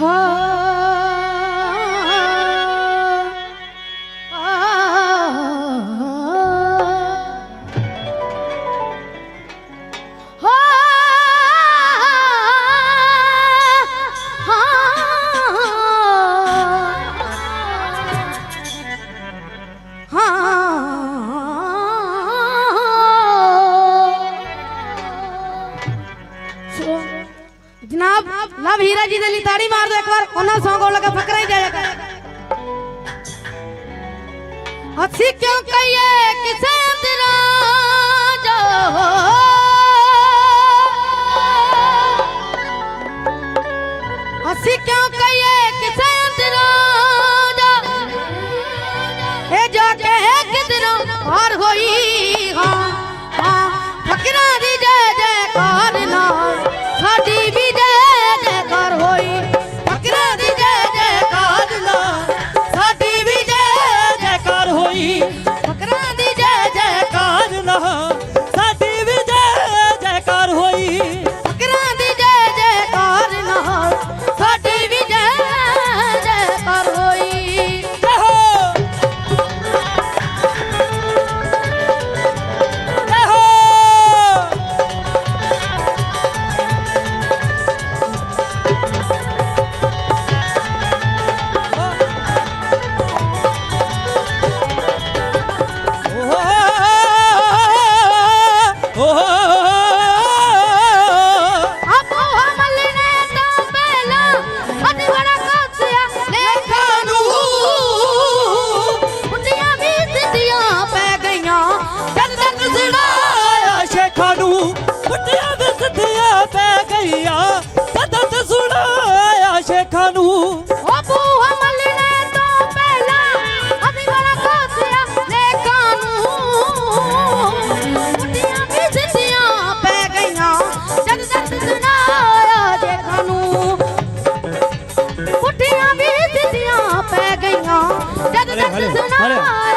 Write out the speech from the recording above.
Oh. ਜਨਾਬ ਹੀਰਾ ਜੀ ਦੇ ਲਈ ਤਾੜੀ ਮਾਰ ਦਿਓ ਇੱਕ ਵਾਰ। ਉਹਨਾਂ ਸੌਂਗ ਕੋਲ ਲਗਾ, ਫਕਰਾ ਹੀ ਜਾਇਆ ਕਰ। ਅਸੀਂ ਕਿਉਂ ਕਹੀਏ, ਕਿਸੇ ਤੇਰਾ ਜੋ ਅਸੀਂ ਕਿਉਂ ਕਹੀਏ, ਕਿਸੇ ਅੰਦਰੋਂ ਜਾ। ਇਹ ਜੋ ਕਹੇ ਕਿਦਰੋਂ ਹਾਰ ਹੋਈ ਹਾਂ ਹਾਂ, ਫਕਰਾਂ ਦੀ ਜੈ love. よじゃあ、ちょっと進むなー